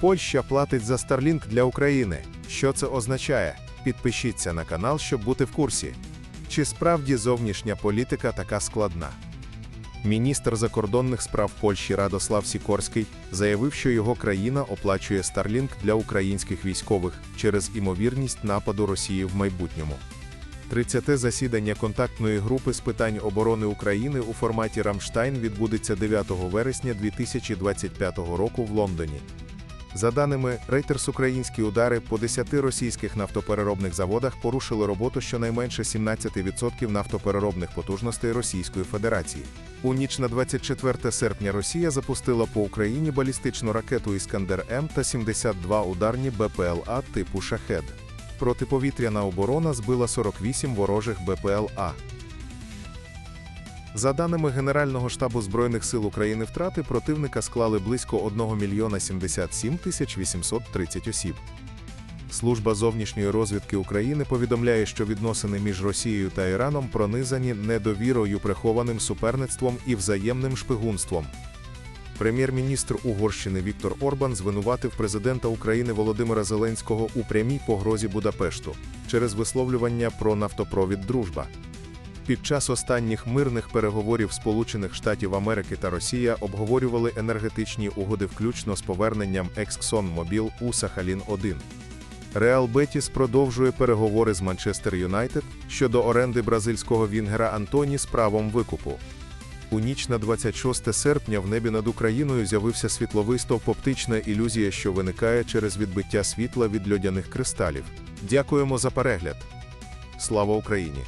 Польща платить за Starlink для України. Що це означає? Підпишіться на канал, щоб бути в курсі. Чи справді зовнішня політика така складна? Міністр закордонних справ Польщі Радослав Сікорський заявив, що його країна оплачує Starlink для українських військових через імовірність нападу Росії в майбутньому. 30-те засідання контактної групи з питань оборони України у форматі Рамштайн відбудеться 9 вересня 2025 року в Лондоні. За даними Reuters, українські удари по 10 російських нафтопереробних заводах порушили роботу щонайменше 17% нафтопереробних потужностей Російської Федерації. У ніч на 24 серпня Росія запустила по Україні балістичну ракету Іскандер М та 72 ударні БПЛА типу Шахед. Протиповітряна оборона збила 48 ворожих БПЛА. За даними Генерального штабу Збройних сил України, втрати противника склали близько 1 мільйона 77 тисяч 830 осіб. Служба зовнішньої розвідки України повідомляє, що відносини між Росією та Іраном пронизані недовірою, прихованим суперництвом і взаємним шпигунством. Прем'єр-міністр Угорщини Віктор Орбан звинуватив президента України Володимира Зеленського у прямій погрозі Будапешту через висловлювання про нафтопровід Дружба. Під час останніх мирних переговорів Сполучених Штатів Америки та Росія обговорювали енергетичні угоди включно з поверненням Exxon Mobil у Сахалін-1. Реал Бетіс продовжує переговори з Манчестер Юнайтед щодо оренди бразильського вінгера Антоні з правом викупу. У ніч на 26 серпня в небі над Україною з'явився світловий стовп оптична ілюзія, що виникає через відбиття світла від льодяних кристалів. Дякуємо за перегляд. Слава Україні!